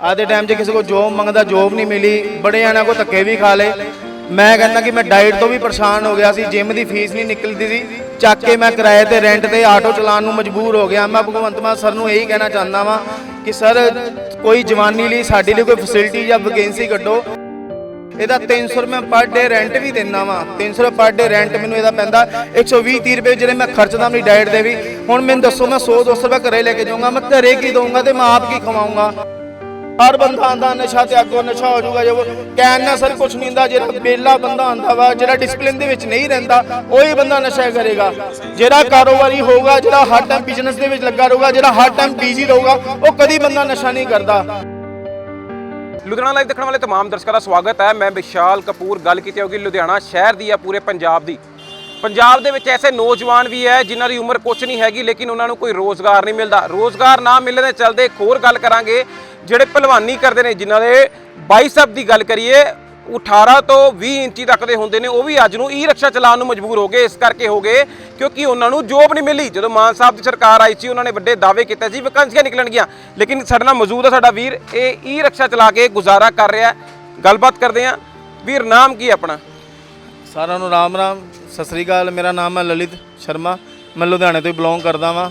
ਅੱਜ ਦੇ ਟਾਈਮ 'ਚ ਕਿਸੇ ਕੋ ਜੋਬ ਮੰਗਦਾ ਜੋਬ ਨਹੀਂ ਮਿਲੀ, ਬੜੇ ਆਣਾ ਕੋ ਧੱਕੇ ਵੀ ਖਾ ਲੇ ਮੈਂ ਕਹਿੰਦਾ ਕਿ ਮੈਂ ਡਾਈਟ ਤੋਂ ਵੀ ਪਰੇਸ਼ਾਨ ਹੋ ਗਿਆ ਸੀ ਜਿਮ ਦੀ ਫੀਸ ਨਹੀਂ ਨਿਕਲਦੀ ਸੀ। ਚੱਕ ਕੇ ਮੈਂ ਕਿਰਾਏ ਤੇ ਰੈਂਟ ਤੇ ਆਟੋ ਚਲਾਉਣ ਨੂੰ ਮਜਬੂਰ ਹੋ ਗਿਆ। ਮੈਂ ਭਗਵੰਤ ਮਾਨ ਸਰ ਨੂੰ ਇਹੀ ਕਹਿਣਾ ਚਾਹੁੰਦਾ ਵਾਂ ਕਿ ਸਰ ਕੋਈ ਜਵਾਨੀ ਲਈ ਸਾਡੇ ਲਈ ਕੋਈ ਫੈਸਿਲਿਟੀ ਜਾਂ ਵੈਕੈਂਸੀ ਕੱਢੋ। ਇਹਦਾ 300 ਰੁਪਏ ਪਰ ਡੇ ਰੈਂਟ ਵੀ ਦਿੰਦਾ ਵਾਂ। 300 ਰੁਪਏ ਪਰ ਡੇ ਰੈਂਟ ਮੈਨੂੰ ਇਹਦਾ ਪੈਂਦਾ। 120 30 ਰੁਪਏ ਜਿਹੜੇ ਮੈਂ ਖਰਚਦਾ ਆਪਣੀ ਡਾਈਟ ਦੇ ਵੀ। ਹੁਣ ਮੈਨੂੰ ਦੱਸੋ ਮੈਂ 100 200 ਰੁਪਏ ਘਰੇ ਲੈ ਕੇ ਜਾਊਂਗਾ। ਮੈਂ ਘਰੇ ਕੀ ਦਊਂਗਾ ਤੇ ਮੈਂ ਆਪ ਕੀ ਖਵਾਊਂਗਾ? ਹਰ ਬੰਦਾ ਆਂਦਾ ਨਸ਼ਾ ਤੇ ਅੱਗੋਂ ਨਸ਼ਾ ਹੋ ਜਾਊਗਾ ਜੇ ਕਹਿਣ ਨਾਲ ਸਰ ਕੁਝ ਨਹੀਂ ਹੁੰਦਾ ਜਿਹੜਾ ਬੇਲਾ ਬੰਦਾ ਆਂਦਾ ਵਾ ਜਿਹੜਾ ਡਿਸਪਲਿਨ ਦੇ ਵਿੱਚ ਨਹੀਂ ਰਹਿੰਦਾ ਉਹੀ ਬੰਦਾ ਨਸ਼ਾ ਕਰੇਗਾ ਜਿਹੜਾ ਕਾਰੋਬਾਰੀ ਹੋਊਗਾ ਜਿਹੜਾ ਹਰ ਟਾਈਮ ਬਿਜ਼ਨਸ ਦੇ ਵਿੱਚ ਲੱਗਾ ਰਹੂਗਾ ਜਿਹੜਾ ਹਰ ਟਾਈਮ ਬਿਜ਼ੀ ਰਹੂਗਾ ਉਹ ਕਦੀ ਬੰਦਾ ਨਸ਼ਾ ਨਹੀਂ ਕਰਦਾ ਲੁਧਿਆਣਾ ਲਾਈਵ ਦੇਖਣ ਵਾਲੇ तमाम ਦਰਸ਼ਕਾਂ ਦਾ ਸਵਾਗਤ ਹੈ ਮੈਂ ਵਿਸ਼ਾਲ ਕਪੂਰ ਗੱਲ ਕੀਤੀ ਹੋਗੀ ਲੁਧਿਆਣਾ ਸ਼ਹਿਰ ਦੀ ਆ ਪੂਰੇ ਪੰਜਾਬ ਦੀ ਪੰਜਾਬ ਦੇ ਵਿੱਚ ਐਸੇ ਨੌਜਵਾਨ ਵੀ ਹੈ ਜਿਨ੍ਹਾਂ ਦੀ ਉਮਰ ਕੁਝ ਨਹੀਂ ਹੈਗੀ ਲੇਕਿਨ ਉਹਨਾਂ ਨੂੰ ਕੋਈ ਰੋਜ਼ਗਾਰ ਨਹੀਂ ਮਿਲਦਾ ਰੋਜ਼ਗਾਰ ਨਾ ਮਿਲਣ ਦੇ ਚਲਦੇ ਇੱਕ ਹੋਰ ਗੱਲ ਕਰਾਂਗੇ ਜਿਹੜੇ ਪਹਿਲਵਾਨੀ ਕਰਦੇ ਨੇ, ਜਿਨ੍ਹਾਂ ਦੇ ਬਾਈਸੈਪ ਦੀ ਗੱਲ ਕਰੀਏ 18 ਤੋਂ 20 ਇੰਚੀ ਤੱਕ ਦੇ ਹੁੰਦੇ ਨੇ, ਉਹ ਵੀ ਅੱਜ ਨੂੰ ਈ ਰਕਸ਼ਾ ਚਲਾਉਣ ਨੂੰ ਮਜਬੂਰ ਹੋ ਗਏ, ਇਸ ਕਰਕੇ ਹੋ ਗਏ, ਕਿਉਂਕਿ ਉਹਨਾਂ ਨੂੰ ਜੋਬ ਨਹੀਂ ਮਿਲੀ। ਜਦੋਂ ਮਾਨ ਸਾਹਿਬ ਦੀ ਸਰਕਾਰ ਆਈ ਸੀ, ਉਹਨਾਂ ਨੇ ਵੱਡੇ ਦਾਅਵੇ ਕੀਤੇ ਸੀ, ਵੈਕੈਂਸੀਆਂ ਨਿਕਲਣਗੀਆਂ ਲੇਕਿਨ ਸਾਡੇ ਨਾਲ ਮੌਜੂਦ ਹੈ ਸਾਡਾ ਵੀਰ, ਇਹ ਈ ਰਕਸ਼ਾ ਚਲਾ ਕੇ ਗੁਜ਼ਾਰਾ ਕਰ ਰਿਹਾ ਗੱਲਬਾਤ ਕਰਦੇ ਹਾਂ। ਵੀਰ, ਨਾਮ ਕੀ ਹੈ ਆਪਣਾ? ਸਾਰਿਆਂ ਨੂੰ ਰਾਮ ਰਾਮ ਸਤਿ ਸ੍ਰੀ ਅਕਾਲ। ਮੇਰਾ ਨਾਮ ਹੈ ਲਲਿਤ ਸ਼ਰਮਾ। ਮੈਂ ਲੁਧਿਆਣੇ ਤੋਂ ਹੀ ਬਿਲੋਂਗ ਕਰਦਾ ਵਾਂ।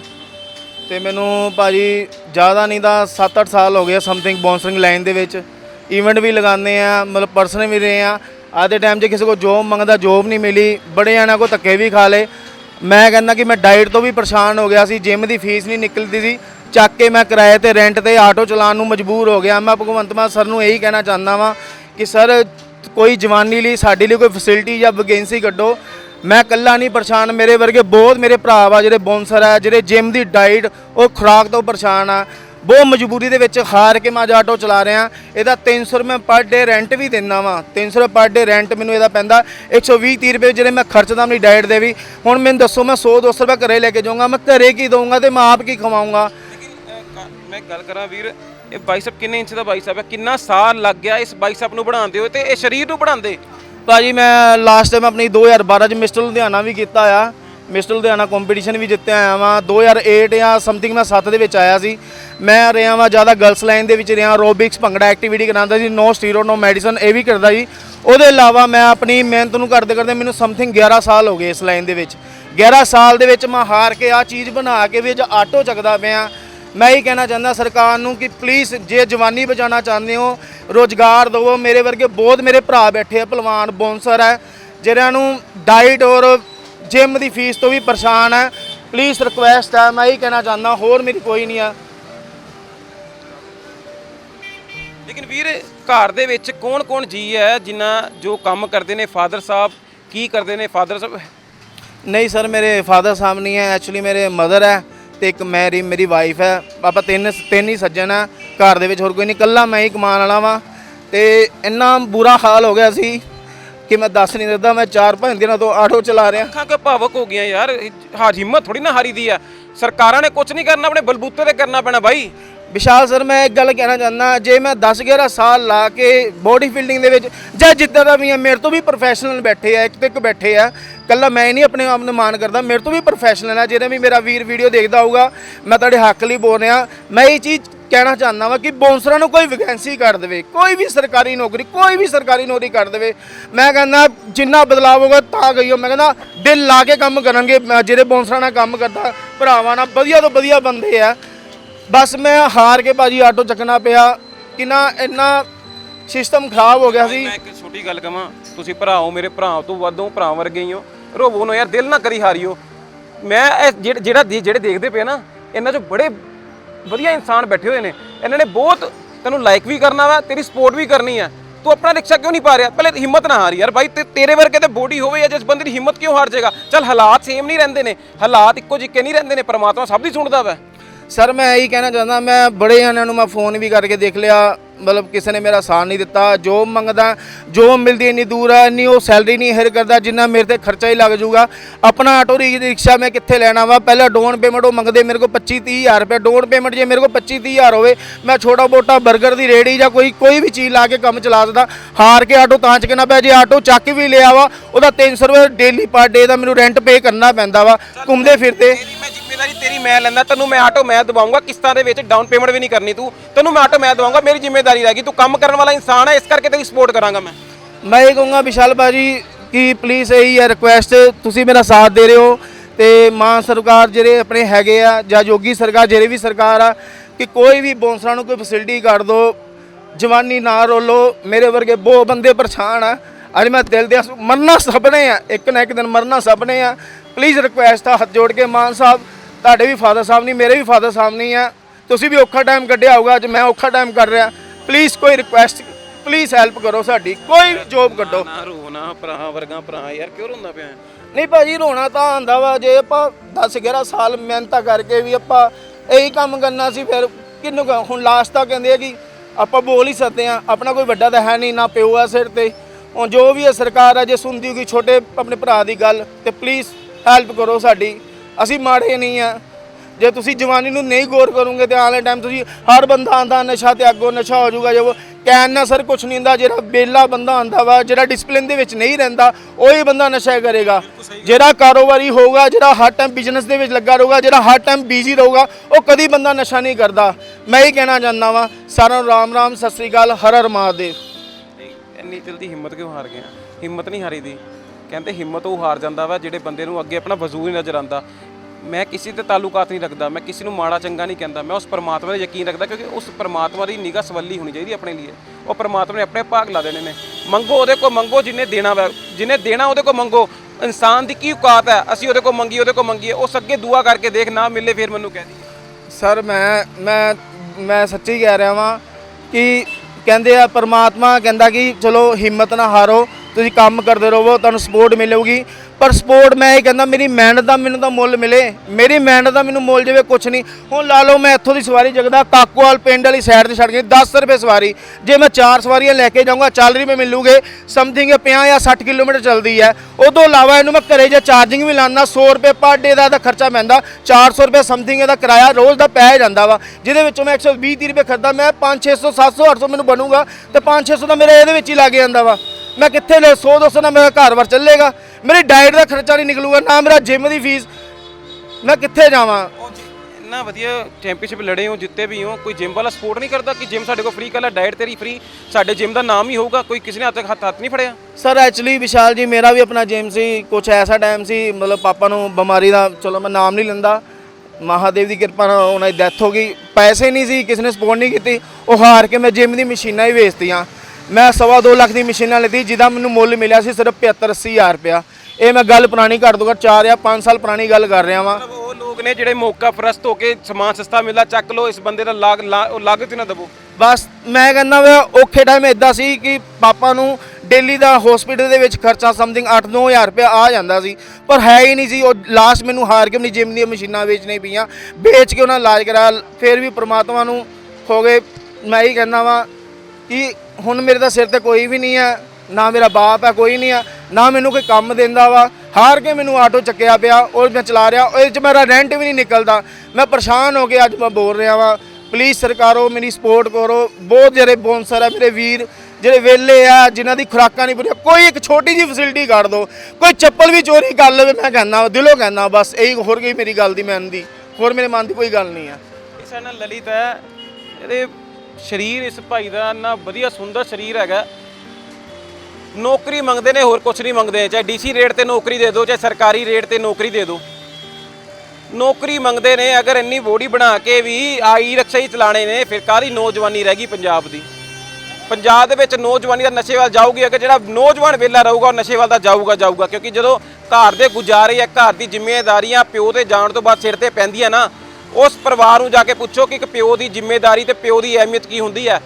ਤੇ ਮੈਨੂੰ ਭਾਜੀ ਜ਼ਿਆਦਾ ਨਹੀਂ ਤਾਂ 7-8 ਸਾਲ ਹੋ ਗਏ ਸਮਥਿੰਗ ਬੌਂਸਰਿੰਗ ਲਾਈਨ ਦੇ ਵਿੱਚ। ਇਵੈਂਟ ਵੀ ਲਗਾਉਂਦੇ ਆ, ਮਤਲਬ ਪਰਸਨ ਵੀ ਰਹੇ ਆ। ਅੱਜ ਦੇ ਟਾਈਮ 'ਚ ਕਿਸੇ ਕੋ ਜੋਬ ਮੰਗਦਾ ਜੋਬ ਨਹੀਂ ਮਿਲੀ। ਬੜੇ ਆਣਾ ਕੋ ਧੱਕੇ ਵੀ ਖਾ ਲੇ ਮੈਂ ਕਹਿੰਦਾ ਕਿ ਮੈਂ ਡਾਈਟ ਤੋਂ ਵੀ ਪਰੇਸ਼ਾਨ ਹੋ ਗਿਆ ਸੀ ਜਿਮ ਦੀ ਫੀਸ ਨਹੀਂ ਨਿਕਲਦੀ ਸੀ। ਚੱਕ ਕੇ ਮੈਂ ਕਿਰਾਏ ਤੇ ਰੈਂਟ ਤੇ ਆਟੋ ਚਲਾਉਣ ਨੂੰ ਮਜਬੂਰ ਹੋ ਗਿਆ। ਮੈਂ ਭਗਵੰਤ ਮਾਨ ਸਰ ਨੂੰ ਇਹੀ ਕਹਿਣਾ ਚਾਹੁੰਦਾ ਵਾਂ ਕਿ ਸਰ ਕੋਈ ਜਵਾਨੀ ਲਈ ਸਾਡੇ ਲਈ ਕੋਈ ਫੈਸਿਲਿਟੀ ਜਾਂ ਵੈਕੈਂਸੀ ਕੱਢੋ। ਮੈਂ ਇਕੱਲਾ ਨਹੀਂ, ਪਰੇਸ਼ਾਨ ਮੇਰੇ ਵਰਗੇ ਬਹੁਤ ਮੇਰੇ ਭਰਾ ਵਾ ਜਿਹੜੇ ਬੌਂਸਰ ਆ, ਜਿਹੜੇ ਜਿਮ ਦੀ ਡਾਈਟ ਉਹ ਖੁਰਾਕ ਤੋਂ ਪਰੇਸ਼ਾਨ ਆ। ਬਹੁਤ ਮਜਬੂਰੀ ਦੇ ਵਿੱਚ ਹਾਰ ਕੇ ਮੈਂ ਅੱਜ ਆਟੋ ਚਲਾ ਰਿਹਾ। ਇਹਦਾ 300 ਰੁਪਏ ਪਰ ਡੇ ਰੈਂਟ ਵੀ ਦਿੰਦਾ ਵਾਂ। 300 ਰੁਪਏ ਪਰ ਡੇ ਰੈਂਟ ਮੈਨੂੰ ਇਹਦਾ ਪੈਂਦਾ। 120 30 ਰੁਪਏ ਜਿਹੜੇ ਮੈਂ ਖਰਚਦਾ ਆਪਣੀ ਡਾਈਟ ਦੇ ਵੀ। ਹੁਣ ਮੈਨੂੰ ਦੱਸੋ, ਮੈਂ 100 200 ਰੁਪਏ ਘਰੇ ਲੈ ਕੇ ਜਾਊਂਗਾ, ਮੈਂ ਘਰੇ ਕੀ ਦਊਂਗਾ ਤੇ ਮੈਂ ਆਪ ਕੀ ਖਵਾਊਂਗਾ? ਮੈਂ ਗੱਲ ਕਰਾਂ ਵੀਰ, ਇਹ ਬਾਈਸੈਪ ਕਿੰਨੇ ਇੰਚ ਦਾ ਬਾਈਸੈਪ ਹੈ? ਕਿੰਨਾ ਸਾਲ ਲੱਗ ਗਿਆ ਇਸ ਬਾਈਸੈਪ ਨੂੰ ਬਣਾਉਂਦੇ ਹੋਏ ਤੇ ਇਹ ਸਰੀਰ ਨੂੰ ਬਣਾਉਂਦੇ? ਭਾਜੀ, ਮੈਂ ਲਾਸਟ ਟਾਈਮ ਆਪਣੀ 2012 ਚ ਮਿਸਟਰ ਲੁਧਿਆਣਾ ਵੀ ਕੀਤਾ ਆ। ਮਿਸਟਰ ਲੁਧਿਆਣਾ ਕੰਪੀਟੀਸ਼ਨ ਵੀ ਜਿੱਤਿਆ ਆਇਆ ਵਾਂ। 2008 ਜਾਂ ਸਮਥਿੰਗ ਮੈਂ 7 ਦੇ ਵਿੱਚ ਆਇਆ ਸੀ। ਮੈਂ ਰਿਹਾ ਵਾਂ ਜ਼ਿਆਦਾ ਗਰਲਸ ਲਾਈਨ ਦੇ ਵਿੱਚ ਰਿਹਾ ਰੋਬਿਕਸ ਭੰਗੜਾ ਐਕਟੀਵਿਟੀ ਕਰਾਉਂਦਾ ਸੀ ਨੋ ਸਟੀਰੋ ਨੋ ਮੈਡੀਸਨ ਇਹ ਵੀ ਕਰਦਾ ਸੀ। ਉਹਦੇ ਇਲਾਵਾ ਮੈਂ ਆਪਣੀ ਮਿਹਨਤ ਨੂੰ ਕਰਦੇ ਕਰਦੇ ਮੈਨੂੰ ਸਮਥਿੰਗ 11 ਸਾਲ ਹੋ ਗਏ ਇਸ ਲਾਈਨ ਦੇ ਵਿੱਚ। 11 ਸਾਲ ਦੇ ਵਿੱਚ ਮੈਂ ਹਾਰ ਕੇ ਆ ਚੀਜ਼ ਬਣਾ ਕੇ ਵੀ ਅੱਜ ਆਟੋ ਚੱਕਦਾ ਪਿਆ। ਮੈਂ ਇਹ ਕਹਿਣਾ ਚਾਹੁੰਦਾ ਸਰਕਾਰ ਨੂੰ ਕਿ ਪਲੀਜ਼ ਜੇ ਜਵਾਨੀ ਬਚਾਉਣਾ ਚਾਹੁੰਦੇ ਹੋ ਰੋਜ਼ਗਾਰ ਦਿਵੋ ਮੇਰੇ ਵਰਗੇ ਬਹੁਤ ਮੇਰੇ ਭਰਾ ਬੈਠੇ ਆ ਪਹਿਲਵਾਨ ਬੌਂਸਰ ਹੈ ਜਿਹਨਾਂ ਨੂੰ ਡਾਈਟ ਔਰ ਜਿਮ ਦੀ ਫੀਸ ਤੋਂ ਵੀ ਪਰੇਸ਼ਾਨ ਹੈ। ਪਲੀਜ਼ ਰਿਕੁਐਸਟ ਹੈ ਮੈਂ ਹੀ ਕਹਿਣਾ ਚਾਹੁੰਦਾ ਹੋਰ ਮੇਰੀ ਕੋਈ ਨਹੀਂ ਆ। ਲੇਕਿਨ ਵੀਰ ਘਰ ਦੇ ਵਿੱਚ ਕੌਣ-ਕੌਣ ਜੀ ਹੈ ਜਿਨ੍ਹਾਂ ਜੋ ਕੰਮ ਕਰਦੇ ਨੇ ਫਾਦਰ ਸਾਹਿਬ ਕੀ ਕਰਦੇ ਨੇ ਫਾਦਰ ਸਾਹਿਬ? ਨਹੀਂ ਸਰ ਮੇਰੇ ਫਾਦਰ ਸਾਹਿਬ ਨਹੀਂ ਹੈ ਐਕਚੁਅਲੀ ਮੇਰੇ ਮਦਰ ਹੈ ਤੇ ਇੱਕ ਮੇਰੀ ਮੇਰੀ ਵਾਈਫ ਹੈ। ਆਪਾਂ ਤਿੰਨ ਤਿੰਨ ਹੀ ਸੱਜਣ ਆ। ਘਰ ਦੇ ਵਿੱਚ ਹੋਰ ਕੋਈ ਨਹੀਂ ਇਕੱਲਾ ਮੈਂ ਹੀ ਕਮਾਉਣ ਵਾਲਾ ਵਾਂ। ਤੇ ਇੰਨਾ ਬੁਰਾ ਹਾਲ ਹੋ ਗਿਆ ਸੀ ਕਿ ਮੈਂ ਦੱਸ ਨਹੀਂ ਦਿੰਦਾ ਮੈਂ ਚਾਰ ਪੰਜ ਦਿਨਾਂ ਤੋਂ ਆਟੋ ਚਲਾ ਰਿਹਾ। ਅੱਖਾਂ ਕਿ ਭਾਵਕ ਹੋ ਗਈਆਂ ਯਾਰ? ਹਾਂ ਹਿੰਮਤ ਥੋੜੀ ਨਾ ਹਾਰੀ ਦੀ ਆ। ਸਰਕਾਰਾਂ ਨੇ ਕੁਝ ਨਹੀਂ ਕਰਨਾ ਆਪਣੇ ਬਲਬੂਤੇ ਤੇ ਕਰਨਾ ਪੈਣਾ ਬਾਈ। ਵਿਸ਼ਾਲ ਸਰ ਮੈਂ ਇੱਕ ਗੱਲ ਕਹਿਣਾ ਚਾਹੁੰਦਾ ਜੇ ਮੈਂ 10 11 ਸਾਲ ਲਾ ਕੇ ਬੋਡੀ ਬਿਲਡਿੰਗ ਦੇ ਵਿੱਚ ਜਾਂ ਜਿੱਦਾਂ ਦਾ ਵੀ ਆ ਮੇਰੇ ਤੋਂ ਵੀ ਪ੍ਰੋਫੈਸ਼ਨਲ ਬੈਠੇ ਆ ਇੱਕ ਤੇ ਇੱਕ ਬੈਠੇ ਆ ਕੱਲਾ ਮੈਂ ਨਹੀਂ ਆਪਣੇ ਆਪ ਨੂੰ ਮਾਣ ਕਰਦਾ ਮੇਰੇ ਤੋਂ ਵੀ ਪ੍ਰੋਫੈਸ਼ਨਲ ਆ ਜਿਹੜਾ ਵੀ ਮੇਰਾ ਵੀਰ ਵੀਡੀਓ ਦੇਖਦਾ ਹੋਊਗਾ ਮੈਂ ਤੁਹਾਡੇ ਹੱਕ ਲਈ ਬੋਲ ਰਿਹਾ ਮੈਂ ਇਹ ਚੀਜ਼ ਕਹਿਣਾ ਚਾਹੁੰਦਾ ਵਾਂ ਕਿ ਬੌਂਸਰਾਂ ਨੂੰ ਕੋਈ ਵੈਕੈਂਸੀ ਕਰ ਦੇਵੇ, ਕੋਈ ਵੀ ਸਰਕਾਰੀ ਨੌਕਰੀ, ਕੋਈ ਵੀ ਸਰਕਾਰੀ ਨੌਕਰੀ ਕਰ ਦੇਵੇ, ਮੈਂ ਕਹਿੰਦਾ ਜਿੰਨਾ ਬਦਲਾਅ ਹੋਗਾ ਤਾਂ ਗਈਓ ਮੈਂ ਕਹਿੰਦਾ ਦਿਲ ਲਾ ਕੇ ਕੰਮ ਕਰਨਗੇ ਜਿਹੜੇ ਬੌਂਸਰਾਂ ਨਾਲ ਕੰਮ ਕਰਦਾ, ਭਰਾਵਾਂ ਨਾਲ ਵਧੀਆ ਤੋਂ ਵਧੀਆ ਬੰਦੇ ਆ। ਬਸ ਮੈਂ ਹਾਰ ਕੇ ਭਾਜੀ ਆਟੋ ਚੱਕਣਾ ਪਿਆ ਕਿ ਇੰਨਾ ਸਿਸਟਮ ਖਰਾਬ ਹੋ ਗਿਆ ਸੀ। ਮੈਂ ਇੱਕ ਛੋਟੀ ਗੱਲ ਕਹਾਂ ਤੁਸੀਂ ਭਰਾਓ ਮੇਰੇ, ਭਰਾ ਤੋਂ ਵੱਧੋਂ ਭਰਾ ਵਰਗੇ ਹੀ ਹੋ। ਰੋਵੋ ਨਾ ਯਾਰ, ਦਿਲ ਨਾ ਕਰੀ ਹਾਰਿਓ। ਮੈਂ ਇਹ ਜਿਹੜੇ ਜਿਹੜਾ ਦੇ- ਜਿਹੜੇ ਦੇਖਦੇ ਪਏ ਨਾ, ਇਹਨਾਂ 'ਚੋਂ ਬੜੇ ਵਧੀਆ ਇਨਸਾਨ ਬੈਠੇ ਹੋਏ ਨੇ। ਇਹਨਾਂ ਨੇ ਬਹੁਤ ਤੈਨੂੰ ਲਾਈਕ ਵੀ ਕਰਨਾ ਵਾ, ਤੇਰੀ ਸਪੋਰਟ ਵੀ ਕਰਨੀ ਆ। ਤੂੰ ਆਪਣਾ ਰਿਕਸ਼ਾ ਕਿਉਂ ਨਹੀਂ ਪਾ ਰਿਹਾ? ਪਹਿਲੇ ਹਿੰਮਤ ਨਾ ਹਾਰ ਯਾਰ ਬਾਈ, ਤੇ ਤੇਰੇ ਵਰਗੇ ਤੇ ਬੋਡੀ ਹੋਵੇ ਜਾਂ ਜਿਸ ਬੰਦੇ ਦੀ ਹਿੰਮਤ ਕਿਉਂ ਹਾਰ ਜਾਏਗਾ? ਚੱਲ ਹਾਲਾਤ ਸੇਮ ਨਹੀਂ ਰਹਿੰਦੇ ਨੇ। ਹਾਲਾਤ ਇੱਕੋ ਜਿੱਕੇ ਨਹੀਂ ਰਹਿੰਦੇ ਨੇ? ਪਰਮਾਤਮਾ ਸਭ ਦੀ ਸੁਣਦਾ ਵਾ। ਸਰ ਮੈਂ ਇਹੀ ਕਹਿਣਾ ਚਾਹੁੰਦਾ, ਮੈਂ ਬੜੇ ਜਣਿਆਂ ਨੂੰ ਮੈਂ ਫੋਨ ਵੀ ਕਰਕੇ ਦੇਖ ਲਿਆ। ਮਤਲਬ ਕਿਸੇ ਨੇ ਮੇਰਾ ਸਾਥ ਨਹੀਂ ਦਿੱਤਾ, ਜੋ ਮੰਗਦਾ, ਜੋ ਮਿਲਦੀ ਇੰਨੀ ਦੂਰ ਆ ਇੰਨੀ ਉਹ ਸੈਲਰੀ ਨਹੀਂ ਹਿਰ ਕਰਦਾ, ਜਿੰਨਾ ਮੇਰੇ ਤੇ ਖਰਚਾ ਹੀ ਲੱਗ ਜਾਊਗਾ। ਆਪਣਾ ਆਟੋ ਰਿ- ਰਿਕਸ਼ਾ ਮੈਂ ਕਿੱਥੇ ਲੈਣਾ ਵਾ? ਪਹਿਲਾਂ ਡੋਨ ਪੇਮੈਂਟ ਉਹ ਮੰਗਦੇ, ਮੇਰੇ ਕੋਲ 25 30 ਹਜ਼ਾਰ ਰੁਪਏ। ਡੋਨ ਪੇਮੈਂਟ ਜੇ ਮੇਰੇ ਕੋਲ 25 30 ਹਜ਼ਾਰ ਹੋਵੇ, ਮੈਂ ਛੋਟਾ ਮੋਟਾ 버ਗਰ ਦੀ ਰੇੜੀ ਜਾਂ ਕੋਈ ਕੋਈ ਵੀ ਚੀਜ਼ ਲਾ ਕੇ ਕੰਮ ਚਲਾ ਸਕਦਾ। ਹਾਰ ਕੇ ਆਟੋ ਤਾਂ ਚੱਕਣਾ ਪਿਆ, ਜੇ ਆਟੋ ਚੱਕ ਵੀ ਲਿਆ ਵਾ, ਉਹਦਾ 300 ਰੁਪਏ ਡੇਲੀ ਪਰ ਡੇ ਦਾ ਮੈਨੂੰ ਰੈਂਟ ਪੇ ਕਰਨਾ ਪੈਂਦਾ ਵਾ, ਘੁੰਮਦੇ ਫਿਰਦੇ। ਜ਼ਿੰਮੇਵਾਰੀ ਤੇਰੀ ਮੈਂ ਲੈਂਦਾ, ਤੈਨੂੰ ਮੈਂ ਆਟੋ ਮੈਂ ਦਵਾਉਂਗਾ, ਕਿਸ਼ਤਾਂ ਦੇ ਵਿੱਚ ਡਾਊਨ ਪੇਮੈਂਟ ਵੀ ਨਹੀਂ ਕਰਨੀ ਤੂੰ। ਤੈਨੂੰ ਮੈਂ ਆਟੋ ਮੈਂ ਦਵਾਉਂਗਾ, ਮੇਰੀ ਜ਼ਿੰਮੇਵਾਰੀ ਰਹੇਗੀ ਤੂੰ ਕੰਮ ਕਰਨ ਵਾਲਾ ਇਨਸਾਨ ਹੈ, ਇਸ ਕਰਕੇ ਤੇਰੀ ਸਪੋਰਟ ਕਰਾਂਗਾ ਮੈਂ। ਮੈਂ ਇਹ ਕਹੂੰਗਾ ਵਿਸ਼ਾਲ ਭਾਜੀ ਕਿ ਪਲੀਜ਼ ਇਹੀ ਹੈ ਰਿਕੁਐਸਟ ਤੁਸੀਂ ਮੇਰਾ ਸਾਥ ਦੇ ਰਹੇ ਹੋ ਤੇ ਮਾਨ ਸਰਕਾਰ ਜਿਹੜੇ ਆਪਣੇ ਹੈਗੇ ਆ ਜਾਂ ਯੋਗੀ ਸਰਕਾਰ, ਜਿਹੜੇ ਵੀ ਸਰਕਾਰ ਆ, ਕਿ ਕੋਈ ਵੀ ਬੌਂਸਰਾਂ ਨੂੰ ਕੋਈ ਫੈਸਿਲਿਟੀ ਕਰ ਦਿਓ ਜਵਾਨੀ ਨਾ ਰੋਲੋ, ਮੇਰੇ ਵਰਗੇ ਬਹੁਤ ਬੰਦੇ ਪਰੇਸ਼ਾਨ ਆ। ਅੱਜ ਮੈਂ ਦਿਲ ਦੇ ਮਰਨਾ ਸਭ ਨੇ ਆ, ਇੱਕ ਨਾ ਇੱਕ ਦਿਨ ਮਰਨਾ ਸਭ ਨੇ ਆ। ਪਲੀਜ਼ ਰਿਕੁਐਸਟ ਆ ਹੱਥ ਜੋੜ ਕੇ ਮਾਨ ਸਾਹਿਬ ਤੁਹਾਡੇ ਵੀ ਫਾਦਰ ਸਾਹਿਬ ਨਹੀਂ ਮੇਰੇ ਵੀ ਫਾਦਰ ਸਾਹਿਬ ਨਹੀਂ ਆ। ਤੁਸੀਂ ਵੀ ਔਖਾ ਟਾਈਮ ਕੱਢਿਆ ਹੋਊਗਾ ਅੱਜ ਮੈਂ ਔਖਾ ਟਾਈਮ ਕਰ ਰਿਹਾ। ਪਲੀਜ਼ ਕੋਈ ਰਿਕੁਐਸਟ ਪਲੀਜ਼ ਹੈਲਪ ਕਰੋ ਸਾਡੀ। ਕੋਈ ਜੋਬ ਕੱਢੋ। ਨਾ ਰੋਣਾ ਭਰਾ ਵਰਗਾ ਭਰਾ ਯਾਰ ਕਿਉਂ ਰੋਂਦਾ ਪਿਆ? ਨਹੀਂ ਭਾਜੀ ਰੋਣਾ ਤਾਂ ਆਂਦਾ ਵਾ। ਜੇ ਆਪਾਂ 10 11 ਸਾਲ ਮਿਹਨਤਾਂ ਕਰਕੇ ਵੀ ਆਪਾਂ ਇਹੀ ਕੰਮ ਕਰਨਾ ਸੀ ਫਿਰ ਕਿੰਨੂੰ ਹੁਣ ਲਾਸਟ ਤਾਂ ਕਹਿੰਦੇ ਆ ਕਿ ਆਪਾਂ ਬੋਲ ਹੀ ਸਕਦੇ ਆ ਆਪਣਾ ਕੋਈ ਵੱਡਾ ਤਾਂ ਹੈ ਨਹੀਂ ਨਾ ਪਿਓ ਆ ਸਿਰ ਤੇ। ਹੁਣ ਜੋ ਵੀ ਹੈ ਸਰਕਾਰ ਆ ਜੇ ਸੁਣਦੀ ਹੋਗੀ ਛੋਟੇ ਆਪਣੇ ਭਰਾ ਦੀ ਗੱਲ ਤੇ ਪਲੀਜ਼ ਹੈਲਪ ਕਰੋ ਸਾਡੀ। ਅਸੀਂ ਮਾੜੇ ਨਹੀਂ ਆ। ਜੇ ਤੁਸੀਂ ਜਵਾਨੀ ਨੂੰ ਨਹੀਂ ਗੌਰ ਕਰੋਗੇ ਤੇ ਆਲੇ ਟਾਈਮ ਤੁਸੀਂ ਹਰ ਬੰਦਾ ਆਂਦਾ, ਨਸ਼ਾ ਤੇ ਅੱਗੋਂ ਨਸ਼ਾ ਹੋ ਜਾਊਗਾ, ਜੇ ਉਹ ਕਹਿਣ ਨਾਲ ਸਰ ਕੁਝ ਨਹੀਂ ਹੁੰਦਾ, ਜਿਹੜਾ ਬੇਲਾ ਬੰਦਾ ਆਂਦਾ ਵਾ, ਜਿਹੜਾ ਡਿਸਪਲਿਨ ਦੇ ਵਿੱਚ ਨਹੀਂ ਰਹਿੰਦਾ, ਉਹੀ ਬੰਦਾ ਨਸ਼ਾ ਕਰੇਗਾ। ਜਿਹੜਾ ਕਾਰੋਬਾਰੀ ਹੋਊਗਾ, ਜਿਹੜਾ ਹਰ ਟਾਈਮ ਬਿਜ਼ਨਸ ਦੇ ਵਿੱਚ ਲੱਗਾ ਰਹੂਗਾ, ਜਿਹੜਾ ਹਰ ਟਾਈਮ ਬਿਜ਼ੀ ਰਹੂਗਾ, ਉਹ ਕਦੀ ਬੰਦਾ ਨਸ਼ਾ ਨਹੀਂ ਕਰਦਾ। ਮੈਂ ਇਹ ਕਹਿਣਾ ਚਾਹੁੰਦਾ ਵਾਂ, ਸਾਰਿਆਂ ਨੂੰ ਰਾਮ ਰਾਮ, ਸਤਿ ਸ੍ਰੀ ਅਕਾਲ, ਹਰ ਹਰ ਮਹਾਦੇਵ। ਇੰਨੀ ਜਲਦੀ ਹਿੰਮਤ ਕਿਉਂ ਹਾਰ ਗਿਆ ਹਿੰਮਤ ਨਹੀਂ ਹਾਰੀ ਦੀ ਕਹਿੰਦੇ ਹਿੰਮਤ ਉਹ ਹਾਰ ਜਾਂਦਾ ਵਾ, ਜਿਹੜੇ ਬੰਦੇ ਨੂੰ ਅੱਗੇ ਆਪਣਾ ਵਜੂਦ ਹੀ ਨਜ਼ਰ ਆਉਂਦਾ ਮੈਂ ਕਿਸੇ ਤੇ ਤਾਲੁਕਾਤ ਨਹੀਂ ਰੱਖਦਾ, ਮੈਂ ਕਿਸੇ ਨੂੰ ਮਾੜਾ ਚੰਗਾ ਨਹੀਂ ਕਹਿੰਦਾ, ਮੈਂ ਉਸ ਪਰਮਾਤਮਾ ਤੇ ਯਕੀਨ ਰੱਖਦਾ ਕਿਉਂਕਿ ਉਸ ਪਰਮਾਤਮਾ ਦੀ ਨਿਗਾਹ ਸਵੱਲੀ ਹੋਣੀ ਚਾਹੀਦੀ ਆਪਣੇ ਲਈ। ਉਹ ਪਰਮਾਤਮਾ ਨੇ ਆਪਣੇ ਭਾਗ ਲਾ ਦੇਣੇ ਨੇ। ਮੰਗੋ ਉਹਦੇ ਕੋਲ ਮੰਗੋ ਜਿੰਨੇ ਦੇਣਾ ਵਾ, ਜਿੰਨੇ ਦੇਣਾ ਉਹਦੇ ਕੋਲ ਮੰਗੋ। ਇਨਸਾਨ ਦੀ ਕੀ ਔਕਾਤ ਹੈ? ਅਸੀਂ ਉਹਦੇ ਕੋਲ ਮੰਗੀਏ, ਉਹਦੇ ਕੋਲ ਮੰਗੀਏ। ਉਸ ਅੱਗੇ ਦੁਆ ਕਰਕੇ ਦੇਖ, ਨਾ ਮਿਲੇ ਫਿਰ ਮੈਨੂੰ ਕਹਿ ਦੀ ਸਰ, ਮੈਂ ਮੈਂ ਮੈਂ ਸੱਚੀ ਕਹਿ ਰਿਹਾ ਵਾਂ ਕਿ ਕਹਿੰਦੇ ਆ ਪਰਮਾਤਮਾ ਕਹਿੰਦਾ ਕਿ ਚਲੋ ਹਿੰਮਤ ਨਾ ਹਾਰੋ, ਤੁਸੀਂ ਕੰਮ ਕਰਦੇ ਰਹੋ, ਤੁਹਾਨੂੰ ਸਪੋਰਟ ਮਿਲੇਗੀ। ਪਰ ਸਪੋਰਟ ਮੈਂ ਇਹ ਕਹਿੰਦਾ ਮੇਰੀ ਮਿਹਨਤ ਦਾ ਮੈਨੂੰ ਤਾਂ ਮੁੱਲ ਮਿਲੇ, ਮੇਰੀ ਮਿਹਨਤ ਦਾ ਮੈਨੂੰ ਮੁੱਲ ਜਾਵੇ, ਕੁਛ ਨਹੀਂ। ਹੁਣ ਲਾ ਲਓ ਮੈਂ ਇੱਥੋਂ ਦੀ ਸਵਾਰੀ ਜਗਦਾ ਕਾਕੋਵਾਲ ਪਿੰਡ ਵਾਲੀ ਸਾਈਡ ਤੇ ਛੱਡ ਕੇ 10 ਰੁਪਏ ਸਵਾਰੀ। ਜੇ ਮੈਂ ਚਾਰ ਸਵਾਰੀਆਂ ਲੈ ਕੇ ਜਾਊਂਗਾ, ਚੱਲ ਰਹੀ ਮੈਂ ਮਿਲੂਗੇ ਸਮਥਿੰਗ 50 ਜਾਂ 60 ਕਿਲੋਮੀਟਰ ਚੱਲਦੀ ਹੈ। ਉਦੋਂ ਇਲਾਵਾ ਇਹਨੂੰ ਮੈਂ ਘਰੇ ਜੇ ਚਾਰਜਿੰਗ ਵੀ ਲਾਣਾ 100 ਰੁਪਏ ਪਰ ਡੇ ਦਾ ਇਹਦਾ ਖਰਚਾ ਪੈਂਦਾ 400 ਰੁਪਏ ਸਮਥਿੰਗ ਇਹਦਾ ਕਿਰਾਇਆ ਰੋਜ਼ ਦਾ ਪੈ ਜਾਂਦਾ ਵਾ। ਜਿਹਦੇ ਵਿੱਚੋਂ ਮੈਂ 120 30 ਰੁਪਏ ਖਰਚਦਾ, ਮੈਂ 5 600 700 800 ਮੈਨੂੰ ਬਣੂਗਾ, ਤੇ 5 600 ਦਾ ਮੇਰੇ ਇਹਦੇ ਵਿੱਚ ਹੀ ਲੱਗ ਜਾਂਦਾ ਵਾ। ਮੈਂ ਕਿੱਥੇ ਲੈ 100 200 ਨਾਲ ਮੇਰਾ ਘਰ ਵਰ ਚੱਲੇਗਾ। ਮੇਰੀ ਡਾਈਟ ਦਾ ਖਰਚਾ ਨਹੀਂ ਨਿਕਲੂਗਾ ਨਾ ਮੇਰਾ ਜਿਮ ਦੀ ਫੀਸ ਮੈਂ ਕਿੱਥੇ ਜਾਵਾਂ? ਇੰਨਾ ਵਧੀਆ ਚੈਂਪੀਅਨਸ਼ਿਪ ਲੜੇ ਹੋ ਜਿੱਤੇ ਵੀ ਹੋ ਕੋਈ ਜਿਮ ਵਾਲਾ ਸਪੋਰਟ ਨਹੀਂ ਕਰਦਾ ਕਿ ਜਿਮ ਸਾਡੇ ਕੋਲ ਫ੍ਰੀ ਕੱਲਾ ਡਾਈਟ ਤੇਰੀ ਫ੍ਰੀ ਸਾਡੇ ਜਿਮ ਦਾ ਨਾਮ ਹੀ ਹੋਊਗਾ ਕੋਈ ਕਿਸੇ ਨੇ ਹੱਥ ਹੱਥ ਹੱਥ ਨਹੀਂ ਫੜਿਆ? ਸਰ ਐਕਚੁਅਲੀ ਵਿਸ਼ਾਲ ਜੀ ਮੇਰਾ ਵੀ ਆਪਣਾ ਜਿਮ ਸੀ ਕੁਝ ਐਸਾ ਟਾਈਮ ਸੀ ਮਤਲਬ ਪਾਪਾ ਨੂੰ ਬਿਮਾਰੀ ਦਾ ਚਲੋ ਮੈਂ ਨਾਮ ਨਹੀਂ ਲੈਂਦਾ ਮਹਾਦੇਵ ਦੀ ਕਿਰਪਾ ਨਾਲ ਉਹਨਾਂ ਦੀ ਡੈਥ ਹੋ ਗਈ ਪੈਸੇ ਨਹੀਂ ਸੀ ਕਿਸੇ ਨੇ ਸਪੋਰਟ ਨਹੀਂ ਕੀਤੀ ਉਹ ਹਾਰ ਕੇ ਮੈਂ ਜਿਮ ਦੀ ਮਸ਼ੀਨਾਂ ਹੀ ਵੇਚਤੀਆਂ। ਮੈਂ ਸਵਾ ਦੋ ਲੱਖ ਦੀ ਮਸ਼ੀਨਾਂ ਲਈ ਜਿਹਦਾ ਮੈਨੂੰ ਮੁੱਲ ਮਿਲਿਆ ਸੀ ਸਿਰਫ 75 80 ਹਜ਼ਾਰ ਰੁਪਇਆ। ਇਹ ਮੈਂ ਗੱਲ ਪੁਰਾਣੀ ਤੋਂ ਘੱਟ 4 ਜਾਂ 5 ਸਾਲ ਪੁਰਾਣੀ ਗੱਲ ਕਰ ਰਿਹਾ ਵਾਂ। ਉਹ ਲੋਕ ਨੇ ਜਿਹੜੇ ਮੌਕਾ ਪ੍ਰਸਤ ਹੋ ਕੇ ਸਮਾਨ ਸਸਤਾ ਮਿਲਦਾ ਚੱਕ ਲੋ ਇਸ ਬੰਦੇ ਦਾ ਲਾਗ ਲਾਗਤ ਨਾ ਦਬੋ ਬਸ ਮੈਂ ਕਹਿੰਦਾ ਵਾ ਔਖੇ ਟਾਈਮ ਇਦਾਂ ਸੀ ਕਿ ਪਾਪਾ ਨੂੰ ਡੇਲੀ ਦਾ ਹਸਪੀਟਲ ਦੇ ਵਿੱਚ ਖਰਚਾ ਸਮਥਿੰਗ 8-9000 ਰੁਪਏ ਆ ਜਾਂਦਾ ਸੀ। ਪਰ ਹੈ ਹੀ ਨਹੀਂ ਸੀ ਉਹ ਲਾਸਟ ਮੈਨੂੰ ਹਾਰ ਕੇ ਆਪਣੀ ਜਿਮ ਦੀਆਂ ਮਸ਼ੀਨਾਂ ਵੇਚਣੀਆਂ ਪਈਆਂ। ਵੇਚ ਕੇ ਉਹਨਾਂ ਇਲਾਜ ਕਰਾਇਆ ਫਿਰ ਵੀ ਪ੍ਰਮਾਤਮਾ ਨੂੰ ਹੋ ਗਏ ਮੈਂ ਹੀ ਕਹਿੰਦਾ ਵਾਂ ਕਿ ਹੁਣ ਮੇਰੇ ਤਾਂ ਸਿਰ ਤੇ ਕੋਈ ਵੀ ਨਹੀਂ ਹੈ ਨਾ ਮੇਰਾ ਬਾਪ ਹੈ ਕੋਈ ਨਹੀਂ ਹੈ ਨਾ ਮੈਨੂੰ ਕੋਈ ਕੰਮ ਦਿੰਦਾ ਵਾ। ਹਾਰ ਕੇ ਮੈਨੂੰ ਆਟੋ ਚੱਕਿਆ ਪਿਆ, ਉਹ ਮੈਂ ਚਲਾ ਰਿਹਾ ਉਹਦੇ ਚ ਮੇਰਾ ਰੈਂਟ ਵੀ ਨਹੀਂ ਨਿਕਲਦਾ। ਮੈਂ ਪਰੇਸ਼ਾਨ ਹੋ ਕੇ ਅੱਜ ਮੈਂ ਬੋਲ ਰਿਹਾ ਵਾ। ਪਲੀਜ਼ ਸਰਕਾਰੋ, ਮੇਰੀ ਸਪੋਰਟ ਕਰੋ। ਬਹੁਤ ਜਿਹੜੇ ਬੌਂਸਰ ਆ, ਮੇਰੇ ਵੀਰ, ਜਿਹੜੇ ਵੇਲੇ ਆ, ਜਿਨ੍ਹਾਂ ਦੀ ਖੁਰਾਕਾਂ ਨਹੀਂ ਪੂਰੀਆਂ, ਕੋਈ ਇੱਕ ਛੋਟੀ ਜਿਹੀ ਫੈਸਿਲਿਟੀ ਕਰ ਦਿਓ ਕੋਈ ਚੱਪਲ ਵੀ ਚੋਰੀ ਕਰ ਲਵੇ, ਮੈਂ ਕਹਿੰਦਾ, ਦਿਲੋਂ ਕਹਿੰਦਾ, ਬਸ ਇਹੀ ਹੋਰ ਕੋਈ ਮੇਰੀ ਗੱਲ ਦੀ ਮਨ ਦੀ ਹੋਰ ਮੇਰੇ ਮਨ ਦੀ ਕੋਈ ਗੱਲ ਨਹੀਂ ਆ। ਇਹ ਸਾਡੇ ਨਾਲ ਲਲਿਤ ਹੈ, ਇਹਦੇ ਸਰੀਰ ਇਸ ਭਾਈ ਦਾ ਇੰਨਾ ਵਧੀਆ ਸੁੰਦਰ ਸਰੀਰ ਹੈਗਾ। ਨੌਕਰੀ ਮੰਗਦੇ ਨੇ, ਹੋਰ ਕੁਝ ਨਹੀਂ ਮੰਗਦੇ। ਚਾਹੇ ਡੀਸੀ ਰੇਟ ਤੇ ਨੌਕਰੀ ਦੇ ਦਿਓ, ਚਾਹੇ ਸਰਕਾਰੀ ਰੇਟ ਤੇ ਨੌਕਰੀ ਦੇ ਦਿਓ। ਨੌਕਰੀ ਮੰਗਦੇ ਨੇ, ਅਗਰ ਇੰਨੀ ਬੋਡੀ ਬਣਾ ਕੇ ਵੀ ਆਈ ਰਕਸ਼ਾ ਹੀ ਚਲਾਣੇ ਨੇ, ਫਿਰ ਕਾਹਦੀ ਨੌਜਵਾਨੀ ਰਹਿ ਗਈ ਪੰਜਾਬ ਦੀ? ਪੰਜਾਬ ਦੇ ਵਿੱਚ ਨੌਜਵਾਨੀ ਦਾ ਨਸ਼ੇ ਵੱਲ ਜਾਊਗੀ, ਅਗਰ ਜਿਹੜਾ ਨੌਜਵਾਨ ਵੇਲਾ ਰਹੂਗਾ, ਉਹ ਨਸ਼ੇ ਵੱਲ ਦਾ ਜਾਊਗਾ ਜਾਊਗਾ। ਕਿਉਂਕਿ ਜਦੋਂ ਘਰ ਦੇ ਗੁਜ਼ਾਰੇ ਜਾਂ ਘਰ ਦੀ ਜ਼ਿੰਮੇਵਾਰੀਆਂ ਪਿਓ ਤੇ ਜਾਣ ਤੋਂ ਬਾਅਦ ਸਿਰ ਤੇ ਪੈਂਦੀਆਂ ਨਾ ਉਸ ਪਰਿਵਾਰ ਨੂੰ ਜਾ ਕੇ ਪੁੱਛੋ ਕਿ ਇੱਕ ਪਿਓ ਦੀ ਜ਼ਿੰਮੇਵਾਰੀ ਤੇ ਪਿਓ ਦੀ ਅਹਿਮੀਅਤ ਕੀ ਹੁੰਦੀ ਹੈ।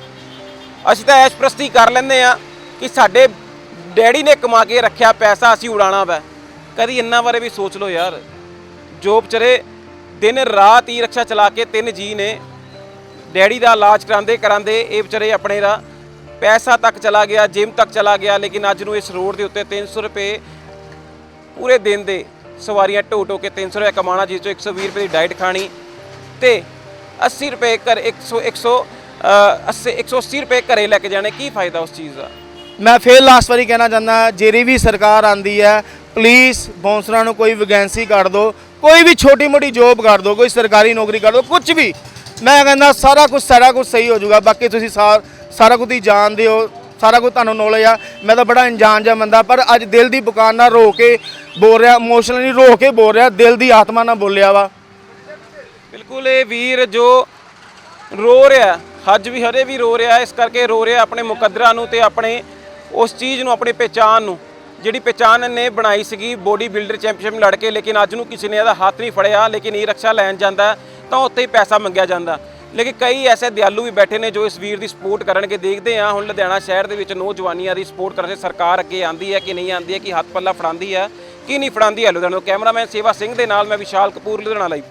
ਅਸੀਂ ਤਾਂ ਐਸ਼ ਪ੍ਰਸਤੀ ਕਰ ਲੈਂਦੇ ਆ ਕਿ ਸਾਡੇ ਡੈਡੀ ਨੇ ਕਮਾ ਕੇ ਰੱਖਿਆ ਪੈਸਾ ਅਸੀਂ ਉਡਾਣਾ ਵੈ। ਕਦੀ ਇੰਨਾ ਬਾਰੇ ਵੀ ਸੋਚ ਲਓ ਯਾਰ। ਜੋ ਵਿਚਾਰੇ ਦਿਨ ਰਾਤ ਹੀ ਰਕਸ਼ਾ ਚਲਾ ਕੇ ਤਿੰਨ ਜੀ ਨੇ, ਡੈਡੀ ਦਾ ਇਲਾਜ ਕਰਾਉਂਦੇ ਕਰਾਉਂਦੇ ਇਹ ਵਿਚਾਰੇ ਆਪਣੇ ਦਾ ਪੈਸਾ ਤੱਕ ਚਲਾ ਗਿਆ, ਜਿਮ ਤੱਕ ਚਲਾ ਗਿਆ, ਲੇਕਿਨ ਅੱਜ ਨੂੰ ਇਸ ਰੋਡ ਦੇ ਉੱਤੇ 300 ਰੁਪਏ ਪੂਰੇ ਦਿਨ ਦੇ ਸਵਾਰੀਆਂ ਢੋ ਢੋ ਕੇ 300 ਰੁਪਏ ਕਮਾਉਣਾ, ਜਿਸ ਤੋਂ 120 ਰੁਪਏ ਦੀ ਡਾਈਟ ਖਾਣੀ ਤੇ 80 ਰੁਪਏ ਕਰ 100 100 80 180 ਰੁਪਏ ਘਰੇ ਲੈ ਕੇ ਜਾਣੇ, ਕੀ ਫਾਇਦਾ ਉਸ ਚੀਜ਼ ਦਾ? ਮੈਂ ਫੇਰ ਲਾਸਟ ਵਾਰੀ ਕਹਿਣਾ ਚਾਹੁੰਦਾ, ਜਿਹੜੀ ਵੀ ਸਰਕਾਰ ਆਂਦੀ ਹੈ ਪਲੀਜ਼ ਬੌਂਸਰਾਂ ਨੂੰ ਕੋਈ ਵੈਕੈਂਸੀ ਕੱਢ ਦਿਓ ਕੋਈ ਵੀ ਛੋਟੀ ਮੋਟੀ ਜੋਬ ਕਰ ਦਿਓ ਕੋਈ ਸਰਕਾਰੀ ਨੌਕਰੀ ਕਰ ਦਿਓ ਕੁਝ ਵੀ। ਮੈਂ ਕਹਿੰਦਾ ਸਾਰਾ ਕੁਝ ਸਾਰਾ ਕੁਝ ਸਹੀ ਹੋ ਜਾਊਗਾ, ਬਾਕੀ ਤੁਸੀਂ ਸਾ- ਸਾਰਾ ਕੁਝ ਹੀ ਜਾਣਦੇ ਹੋ, ਸਾਰਾ ਕੁਝ ਤੁਹਾਨੂੰ ਨੌਲੇਜ ਆ। ਮੈਂ ਤਾਂ ਬੜਾ ਅਣਜਾਣ ਜਿਹਾ ਬੰਦਾ, ਪਰ ਅੱਜ ਦਿਲ ਦੀ ਬੁਕਾਰ ਨਾਲ ਰੋ ਕੇ ਬੋਲ ਰਿਹਾ ਇਮੋਸ਼ਨਲੀ ਰੋ ਕੇ ਬੋਲ ਰਿਹਾ, ਦਿਲ ਦੀ ਆਤਮਾ ਨਾਲ ਬੋਲਿਆ ਵਾ। ਬਿਲਕੁਲ ਇਹ ਵੀਰ ਜੋ ਰੋ ਰਿਹਾ, ਅੱਜ ਵੀ ਹਰੇ ਵੀ ਰੋ ਰਿਹਾ, ਇਸ ਕਰਕੇ ਰੋ ਰਿਹਾ ਆਪਣੇ ਮੁਕੱਦਰਾਂ ਨੂੰ ਤੇ ਆਪਣੇ ਉਸ ਚੀਜ਼ ਨੂੰ, ਆਪਣੀ ਪਹਿਚਾਨ ਨੂੰ। ਜਿਹੜੀ ਪਹਿਚਾਨ ਨੇ ਬਣਾਈ ਸੀਗੀ, ਬੋਡੀ ਬਿਲਡਰ ਚੈਂਪੀਅਨਸ਼ਿਪ ਲੜ ਕੇ ਲੇਕਿਨ ਅੱਜ ਨੂੰ ਕਿਸੇ ਨੇ ਇਹਦਾ ਹੱਥ ਨਹੀਂ ਫੜਿਆ, ਲੇਕਿਨ ਇਹ ਰਕਸ਼ਾ ਲੈਣ ਜਾਂਦਾ, ਤਾਂ ਉੱਥੇ ਹੀ ਪੈਸਾ ਮੰਗਿਆ ਜਾਂਦਾ। ਲੇਕਿਨ ਕਈ ਐਸੇ ਦਿਆਲੂ ਵੀ ਬੈਠੇ ਨੇ ਜੋ ਇਸ ਵੀਰ ਦੀ ਸਪੋਰਟ ਕਰਨਗੇ। ਦੇਖਦੇ ਆ ਹੁਣ ਲੁਧਿਆਣਾ ਸ਼ਹਿਰ ਦੇ ਵਿੱਚ ਨੌਜਵਾਨੀਆਂ ਦੀ ਸਪੋਰਟ ਕਰਨ ਸਰਕਾਰ ਅੱਗੇ ਆਂਦੀ ਹੈ ਕਿ ਨਹੀਂ ਆਂਦੀ ਹੈ, ਕਿ ਹੱਥ ਪੱਲਾ ਫੜਾਉਂਦੀ ਹੈ, ਕਿ ਨਹੀਂ ਫੜਾਉਂਦੀ ਹੈ ਲੁਧਿਆਣਾ। ਤੋਂ ਕੈਮਰਾਮੈਨ ਸੇਵਾ ਸਿੰਘ ਦੇ ਨਾਲ ਮੈਂ ਵਿਸ਼ਾਲ ਕਪੂਰ, ਲੁਧਿਆਣਾ ਲਈ।